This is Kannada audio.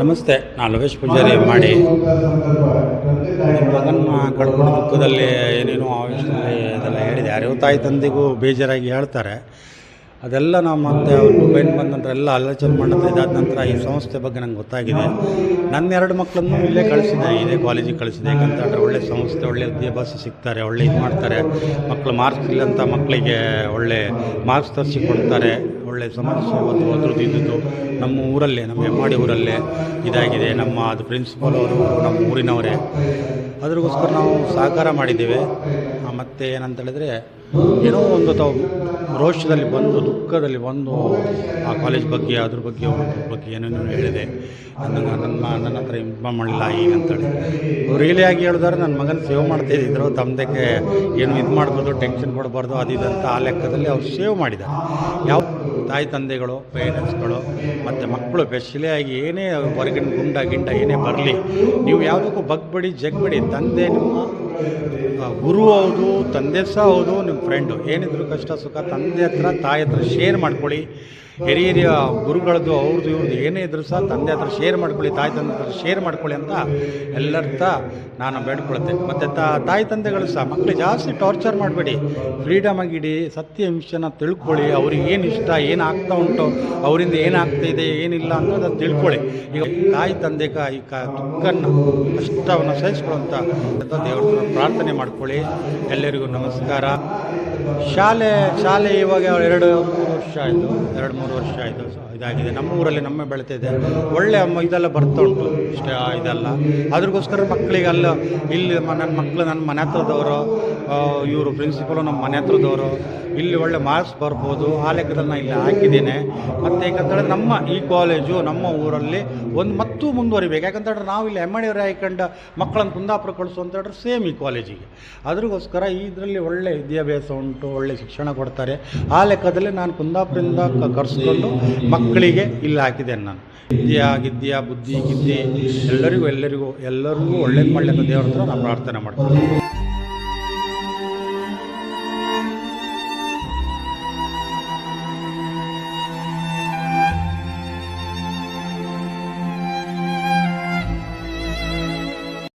ನಮಸ್ತೆ ನಾನು ಲವೇಶ್ ಪೂಜಾರಿ ಮಾಡಿ. ಮಗನ ಕಳ್ಕೊಂಡು ದುಃಖದಲ್ಲಿ ಏನೇನೋ ಆವೇಶದಲ್ಲಿ ಇದೆಲ್ಲ ಹೇಳಿದೆ. ಯಾರ್ಯಾವ ತಾಯಿ ತಂದೆಗೂ ಬೇಜಾರಾಗಿ ಹೇಳ್ತಾರೆ. ಅದೆಲ್ಲ ನಾವು ಮತ್ತೆ ಅವ್ರ ಮೊಬೈಲ್ ಬಂದ ನಂತರ ಎಲ್ಲ ಆಲೋಚನೆ ಮಾಡೋದು ಇದಾದ. ನಂತರ ಈ ಸಂಸ್ಥೆ ಬಗ್ಗೆ ನಂಗೆ ಗೊತ್ತಾಗಿದೆ. ನನ್ನ ಎರಡು ಮಕ್ಕಳನ್ನು ಇಲ್ಲೇ ಕಳಿಸಿದೆ, ಇದೇ ಕಾಲೇಜಿಗೆ ಕಳಿಸಿದೆ. ಯಾಕಂತಂದರೆ ಒಳ್ಳೆ ಸಂಸ್ಥೆ, ಒಳ್ಳೆ ವಿದ್ಯಾಭ್ಯಾಸ ಸಿಗ್ತಾರೆ, ಒಳ್ಳೆ ಇದು ಮಾಡ್ತಾರೆ. ಮಕ್ಕಳು ಮಾರ್ಕ್ಸ್ ಇಲ್ಲಂತ ಮಕ್ಕಳಿಗೆ ಒಳ್ಳೆ ಮಾರ್ಕ್ಸ್ ತರಿಸಿ ಕೊಡ್ತಾರೆ. ಒಳ್ಳೆ ಸಮಸ್ಯೆ ಒಂದು ನಮ್ಮ ಊರಲ್ಲೇ, ನಮ್ಮ ಹೆಮ್ಮಾಡಿ ಊರಲ್ಲೇ ಇದಾಗಿದೆ. ನಮ್ಮ ಅದು ಪ್ರಿನ್ಸಿಪಲ್ ಅವರು, ನಮ್ಮ ಊರಿನವರೇ. ಅದ್ರಗೋಸ್ಕರ ನಾವು ಸಹಕಾರ ಮಾಡಿದ್ದೇವೆ. ಮತ್ತು ಮತ್ತೆ ಏನಂತ ಹೇಳಿದ್ರೆ ಏನೋ ಒಂದು ತಾವು ರೋಷದಲ್ಲಿ ಬಂದು, ದುಃಖದಲ್ಲಿ ಬಂದು ಆ ಕಾಲೇಜ್ ಬಗ್ಗೆ, ಅದ್ರ ಬಗ್ಗೆ ಬಗ್ಗೆ ಏನೇನೋ ಹೇಳಿದೆ. ನನ್ನ ನನ್ನ ನನ್ನ ಹತ್ರ ಇಂಪ್ರೂವ್ ಮಾಡಲಿಲ್ಲ ಈಗ ಅಂತೇಳಿ. ರಿಯಲಿಯಾಗಿ ಹೇಳಿದ್ರೆ, ನನ್ನ ಮಗನ ಸೇವ್ ಮಾಡ್ತಾ ಇದ್ದಿದ್ರು ತಮ್ಮದಕ್ಕೆ ಏನು ಇದು ಮಾಡ್ಬೋದು ಟೆನ್ಷನ್ ಕೊಡಬಾರ್ದು ಅದು ಆ ಲೆಕ್ಕದಲ್ಲಿ ಅವ್ರು ಸೇವ್ ಮಾಡಿದ್ದಾರೆ. ಯಾವ ತಾಯಿ ತಂದೆಗಳು ಪೇರೆಂಟ್ಸ್ಗಳು ಮತ್ತು ಮಕ್ಕಳು ಆಗಿ ಏನೇ ಹೊರಗಿನ ಗುಂಡ ಗಿಂಡ ಏನೇ ಬರಲಿ, ನೀವು ಯಾವುದಕ್ಕೂ ಬಗ್ಬೇಡಿ, ಜಗ್ಬೇಡಿ. ತಂದೆ ನಿಮ್ಮ ಗುರು ಹೌದು, ತಂದೆ ಸಹ ಹೌದು, ನಿಮ್ಮ ಫ್ರೆಂಡು ಏನಿದ್ರು ಕಷ್ಟ ಸುಖ, ತಂದೆ ಹತ್ರ, ತಾಯಿ ಹತ್ರ ಶೇರ್ ಮಾಡ್ಕೊಳ್ಳಿ. ಹಿರಿಯ ಗುರುಗಳದ್ದು, ಅವ್ರದ್ದು, ಇವ್ರದ್ದು ಏನೇ ಇದ್ರು ಸಹ ತಂದೆ ಹತ್ರ ಶೇರ್ ಮಾಡ್ಕೊಳ್ಳಿ, ತಾಯಿ ತಂದೆ ಹತ್ರ ಶೇರ್ ಮಾಡ್ಕೊಳ್ಳಿ ಅಂತ ಎಲ್ಲರ ನಾನು ಬೇಡ್ಕೊಳ್ತೆ. ಮತ್ತು ತಾಯಿ ತಂದೆಗಳು ಸಹ ಮಕ್ಕಳು ಜಾಸ್ತಿ ಟಾರ್ಚರ್ ಮಾಡಬೇಡಿ. ಫ್ರೀಡಮ್ ಆಗಿಡಿ ಸತ್ಯ ವಿಷಯನ ತಿಳ್ಕೊಳ್ಳಿ, ಅವ್ರಿಗೆ ಏನು ಇಷ್ಟ, ಏನು ಆಗ್ತಾ ಉಂಟು, ಅವರಿಂದ ಏನಾಗ್ತಾ ಇದೆ, ಏನಿಲ್ಲ ಅಂತ ಅದನ್ನು ತಿಳ್ಕೊಳ್ಳಿ. ಈಗ ತಾಯಿ ತಂದೆ ಕ, ಈ ಕ, ದುಃಖನ್ನು, ಕಷ್ಟವನ್ನು ಸಹಿಸ್ಕೊಳ್ಳುವಂಥ ದೇವ್ರ ಪ್ರಾರ್ಥನೆ ಮಾಡ್ಕೊಳ್ಳಿ. ಎಲ್ಲರಿಗೂ ನಮಸ್ಕಾರ. ಶಾಲೆ ಶಾಲೆ ಇವಾಗ ಎರಡು ವರ್ಷ ಆಯಿತು, ಎರಡು ಮೂರು ವರ್ಷ ಆಯಿತು ಸೊ ಇದಾಗಿದೆ. ನಮ್ಮ ಊರಲ್ಲಿ ನಮ್ಮ ಬೆಳಿತಿದೆ ಒಳ್ಳೆ ಅಮ್ಮ, ಇದೆಲ್ಲ ಬರ್ತಾ ಉಂಟು. ಇಷ್ಟ ಇದೆಲ್ಲ. ಅದ್ರಗೋಸ್ಕರ ಮಕ್ಕಳಿಗೆ ಅಲ್ಲ, ಇಲ್ಲಿ ನನ್ನ ಮಕ್ಕಳು ನನ್ನ ಮನೆ ಹತ್ರದವರು ಇವರು ಪ್ರಿನ್ಸಿಪಲು ನಮ್ಮ ಮನೆ ಹತ್ರದವರು, ಇಲ್ಲಿ ಒಳ್ಳೆ ಮಾರ್ಕ್ಸ್ ಬರ್ಬೋದು, ಆ ಲೆಕ್ಕದಲ್ಲಿ ನಾನು ಇಲ್ಲಿ ಹಾಕಿದ್ದೇನೆ. ಮತ್ತು ಯಾಕಂತೇಳಿದ್ರೆ ನಮ್ಮ ಈ ಕಾಲೇಜು ನಮ್ಮ ಊರಲ್ಲಿ ಒಂದು ಮತ್ತೂ ಮುಂದುವರಿಬೇಕು. ಯಾಕಂತೇಳಿದ್ರೆ ನಾವು ಇಲ್ಲಿ ಎಂ ಎಡಿಯವ್ರು ಹಾಕೊಂಡು ಮಕ್ಕಳನ್ನು ಕುಂದಾಪುರ ಕಳಿಸು ಅಂತ ಹೇಳಿದ್ರೆ ಸೇಮ್ ಈ ಕಾಲೇಜಿಗೆ ಅದ್ರಗೋಸ್ಕರ ಇದರಲ್ಲಿ ಒಳ್ಳೆ ವಿದ್ಯಾಭ್ಯಾಸ ಉಂಟು, ಒಳ್ಳೆ ಶಿಕ್ಷಣ ಕೊಡ್ತಾರೆ. ಆ ಲೆಕ್ಕದಲ್ಲಿ ನಾನು ಕುಂದಾಪುರದಿಂದ ಕರೆಸ್ಕೊಂಡು ಮಕ್ಕಳಿಗೆ ಇಲ್ಲಿ ಹಾಕಿದ್ದೇನೆ ನಾನು. ವಿದ್ಯಾ ಗಿದ್ಯಾ ಬುದ್ಧಿ, ಗಿದ್ದಿ ಎಲ್ಲರಿಗೂ ಎಲ್ಲರಿಗೂ ಎಲ್ಲರಿಗೂ ಒಳ್ಳೇದು ಮಾಡಲಿ ಅಂತ ದೇವ್ರ ಹತ್ರ ನಾವು ಪ್ರಾರ್ಥನೆ ಮಾಡ್ತೀನಿ